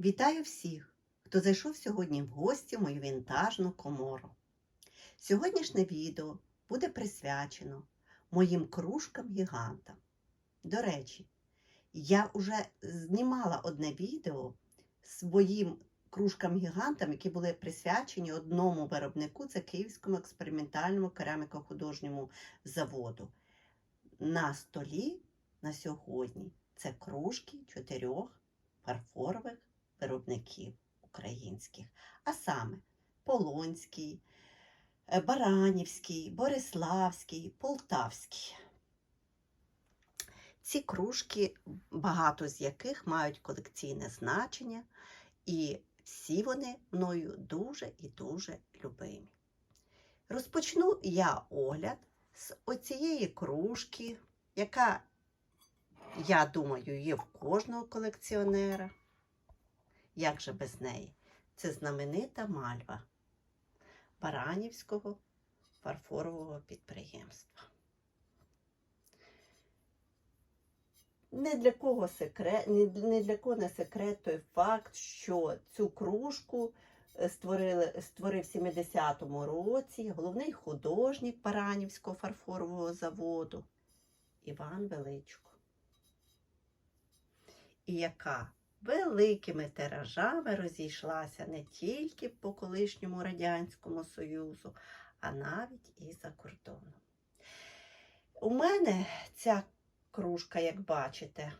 Вітаю всіх, хто зайшов сьогодні в гості в мою вінтажну комору. Сьогоднішнє відео буде присвячено моїм кружкам-гігантам. До речі, я вже знімала одне відео своїм кружкам-гігантам, які були присвячені одному виробнику, це Київському експериментальному кераміко-художньому заводу. На столі на сьогодні це кружки чотирьох фарфорових виробників українських, а саме Полонський, е, Баранівський, Бориславський, Полтавський. Ці кружки, багато з яких мають колекційне значення, і всі вони мною дуже і дуже любимі. Розпочну я огляд з оцієї кружки, яка, я думаю, є в кожного колекціонера. Як же без неї? Це знаменита мальва Баранівського фарфорового підприємства. Не для кого секрет, не, для кого не секрет той факт, що цю кружку е, створили, створив в 70-му році головний художник Баранівського фарфорового заводу Іван Величко. І яка великими тиражами розійшлася не тільки по колишньому Радянському Союзу, а навіть і за кордоном. У мене ця кружка, як бачите,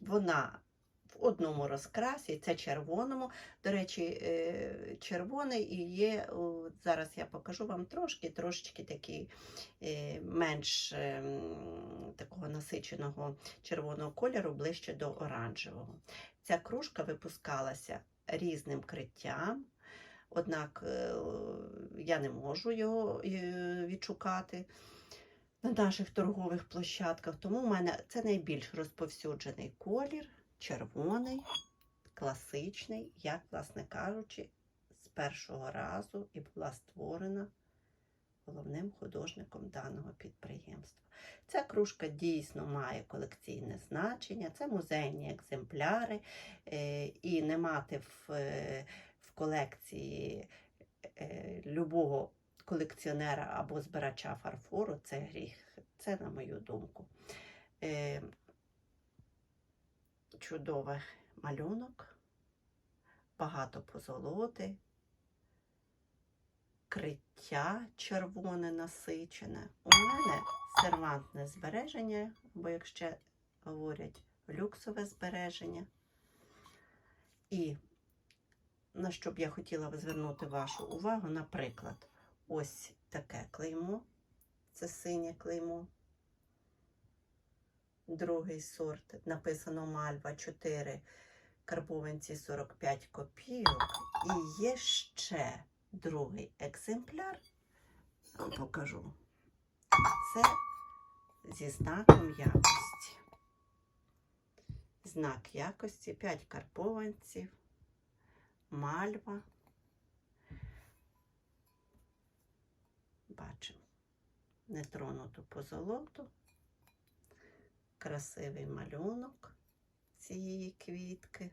вона в одному розкрасі, це червоному. До речі, е, червоний і є, зараз я покажу вам трошки, трошечки такий е, менш ем, такого насиченого червоного кольору, ближче до оранжевого. Ця кружка випускалася різним криттям, однак е, я не можу його е, відшукати на наших торгових площадках, тому в мене це найбільш розповсюджений колір, червоний, класичний, як, власне кажучи, з першого разу і була створена головним художником даного підприємства. Ця кружка дійсно має колекційне значення, це музейні екземпляри, е, і не мати в, е, в колекції е, любого колекціонера або збирача фарфору це гріх. Це на мою думку. Чудовий малюнок, багато позолоти, криття червоне насичене. У мене сервантне збереження, або, як ще говорять, люксове збереження. І на що б я хотіла звернути вашу увагу, наприклад, ось таке клеймо, це синє клеймо. Другий сорт написано Мальва 4 карбованці 45 копійок. І є ще другий екземпляр, покажу. Це зі знаком якості. Знак якості 5 карбованців, мальва. Бачимо нетронуту позолоту, красивий малюнок цієї квітки.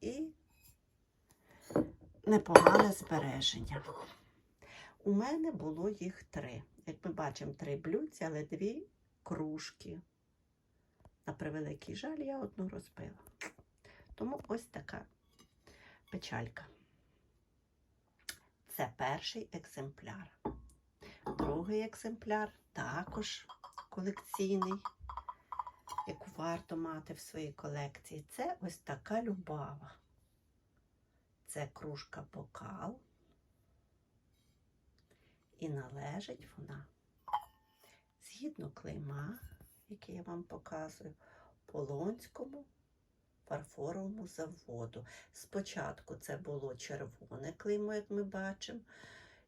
І непогане збереження. У мене було їх три. Як ми бачимо, три блюдці, але дві кружки. На превеликий жаль, я одну розбила. Тому ось така печалька. Це перший екземпляр. Другий екземпляр також колекційний, яку варто мати в своїй колекції. Це ось така любава. Це кружка бокал. І належить вона, згідно клейма, який я вам показую, Полонському фарфоровому заводу. Спочатку це було червоне клеймо, як ми бачимо,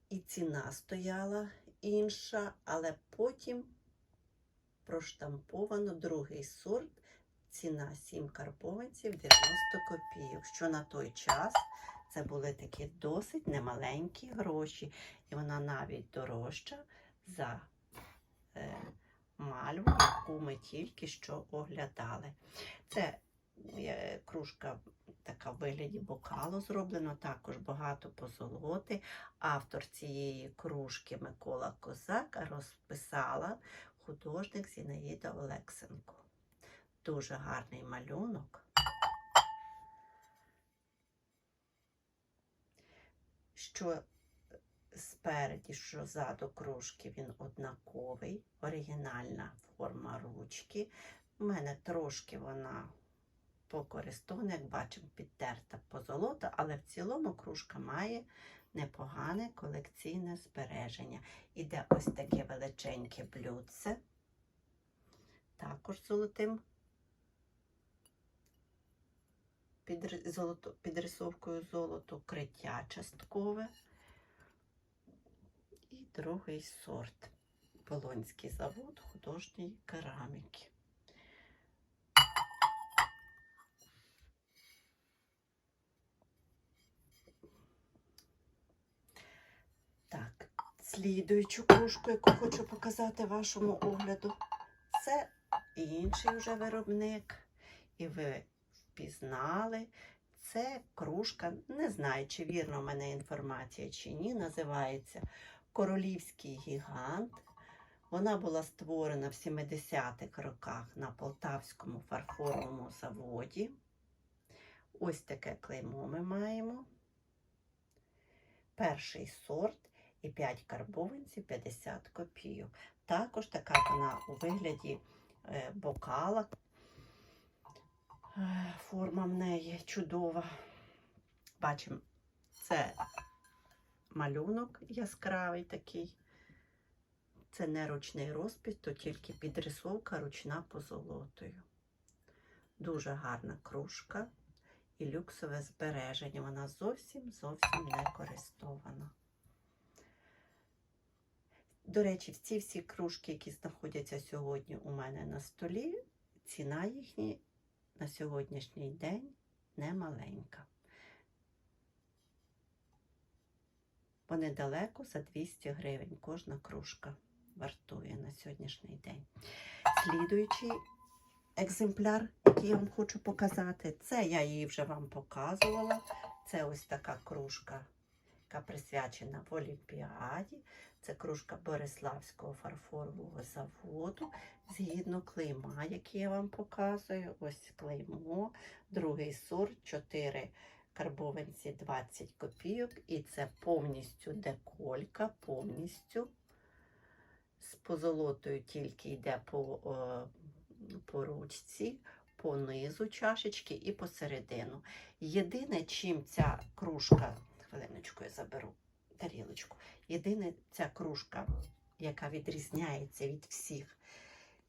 і ціна стояла інша, але потім проштамповано другий сорт, ціна 7 карбованців 90 копійок, що на той час це були такі досить немаленькі гроші, і вона навіть дорожча за е, мальву, яку ми тільки що оглядали. Це е, кружка така в вигляді бокалу зроблено, також багато позолоти. Автор цієї кружки Микола Козак розписала художник Зінаїда Олексенко. Дуже гарний малюнок. Що спереді, що ззаду кружки він однаковий, оригінальна форма ручки. У мене трошки вона покористована, як бачимо, підтерта позолота, але в цілому кружка має непогане колекційне збереження. Іде ось таке величеньке блюдце, також золотим підри- золото, підрисовкою золоту, криття часткове. І другий сорт. Полонський завод художньої кераміки. Так, слідуючу кружку, яку хочу показати вашому огляду, це інший вже виробник. І ви впізнали. Це кружка, не знаю, чи вірна в мене інформація чи ні, називається Королівський гігант. Вона була створена в 70-х роках на Полтавському фарфоровому заводі. Ось таке клеймо ми маємо. Перший сорт і 5 карбованців 50 копійок. Також така вона у вигляді е, бокала. Е, Форма в неї чудова. Бачимо, це малюнок яскравий такий. Це не ручний розпис, то тільки підрисовка ручна позолотою. Дуже гарна кружка і люксове збереження. Вона зовсім зовсім не користована. До речі, ці всі кружки, які знаходяться сьогодні у мене на столі, ціна їхня на сьогоднішній день не маленька. Вони далеко за 200 гривень кожна кружка вартує на сьогоднішній день. Слідуючий екземпляр, який я вам хочу показати, це я її вже вам показувала. Це ось така кружка, яка присвячена в Олімпіаді. Це кружка Бориславського фарфорового заводу. Згідно клейма, який я вам показую. Ось клеймо, другий сорт, 4 карбованці 20 копійок. І це повністю деколька, повністю з позолотою тільки йде по, е, по ручці, по низу чашечки і посередину. Єдине, чим ця кружка, хвилиночку я заберу тарілочку. Єдине ця кружка, яка відрізняється від всіх,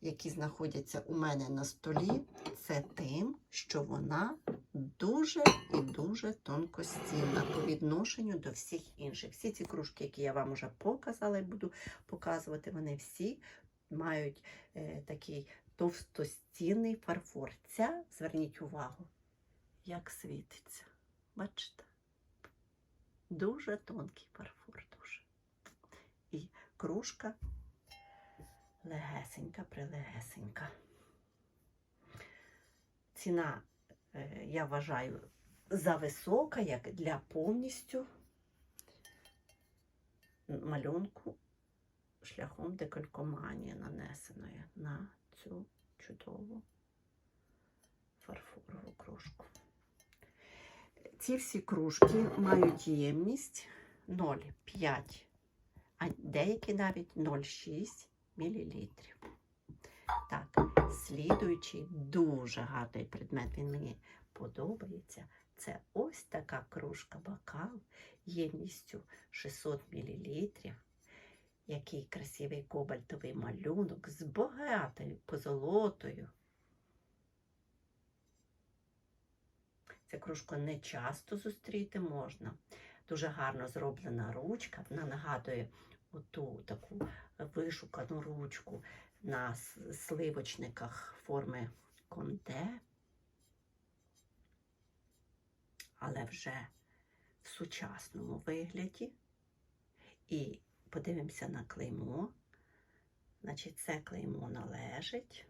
які знаходяться у мене на столі, це тим, що вона дуже і дуже тонкостінна по відношенню до всіх інших. Всі ці кружки, які я вам вже показала і буду показувати, вони всі мають е, такий товстостінний фарфор. Ця, зверніть увагу, як світиться. Бачите? Дуже тонкий фарфор, дуже. І кружка легесенька, прилегесенька. Ціна, е, я вважаю, зависока, як для повністю малюнку шляхом декалькоманії нанесеної на цю чудову фарфорову кружку. Ці всі кружки мають ємність 0,5, а деякі навіть 0,6 мл. Так, слідуючий дуже гарний предмет, він мені подобається. Це ось така кружка бокал ємністю 600 мл. Який красивий кобальтовий малюнок з багатою позолотою. Цю кружку не часто зустріти можна. Дуже гарно зроблена ручка. Вона нагадує оту таку вишукану ручку на сливочниках форми конте, але вже в сучасному вигляді. І подивимося на клеймо. Значить, це клеймо належить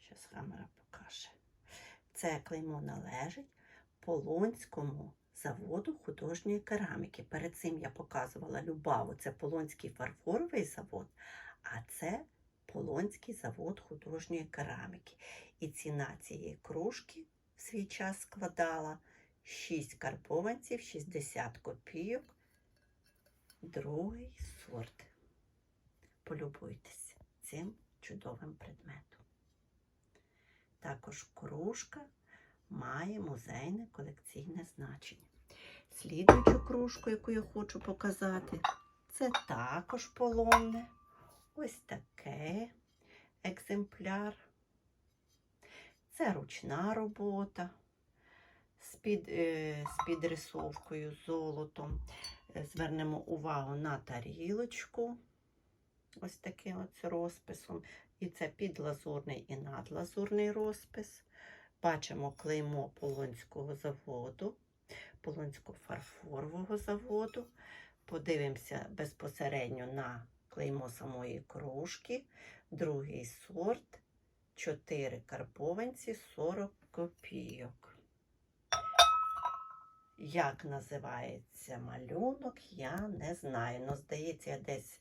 Зараз камера покаже. Це клеймо належить Полонському заводу художньої кераміки. Перед цим я показувала Любаву, це Полонський фарфоровий завод, а це Полонський завод художньої кераміки. І ціна цієї кружки в свій час складала 6 карбованців, 60 копійок, другий сорт. Полюбуйтесь цим чудовим предметом. Також кружка має музейне колекційне значення. Слідуючу кружку, яку я хочу показати, це також полонне. Ось таке екземпляр. Це ручна робота з, під, е, з підрисовкою золотом. Е, Звернемо увагу на тарілочку. Ось таким розписом. І це підлазурний і надлазурний розпис. Бачимо клеймо Полонського заводу, Полонського фарфорового заводу. Подивимося безпосередньо на клеймо самої кружки. Другий сорт 4 карбованці 40 копійок. Як називається малюнок, я не знаю. Ну, здається, я десь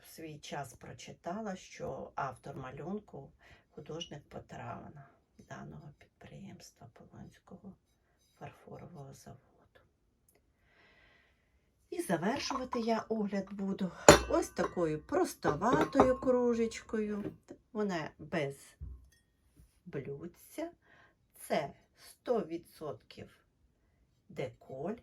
в свій час прочитала, що автор малюнку художник Потравина даного підприємства Полонського фарфорового заводу. І завершувати я огляд буду ось такою простоватою кружечкою. Вона без блюдця. Це 100% деколь.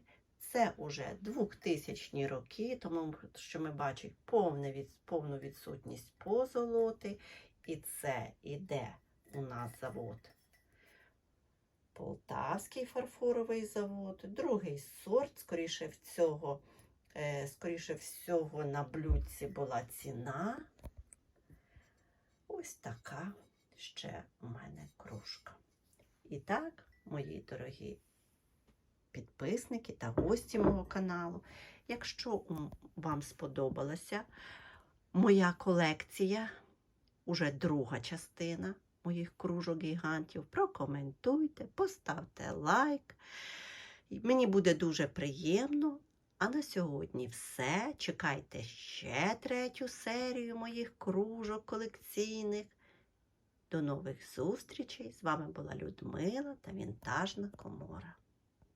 Це уже 2000 роки, тому що ми бачимо повне від, повну відсутність позолоти. І це іде у нас завод. Полтавський фарфоровий завод, другий сорт, скоріше всього, е, скоріше всього, на блюдці була ціна. Ось така ще у мене кружка. І так, мої дорогі підписники та гості мого каналу, якщо вам сподобалася моя колекція, уже друга частина моїх кружок гігантів, прокоментуйте, поставте лайк. Мені буде дуже приємно. А на сьогодні все. Чекайте ще третю серію моїх кружок колекційних. До нових зустрічей! З вами була Людмила та Вінтажна Комора.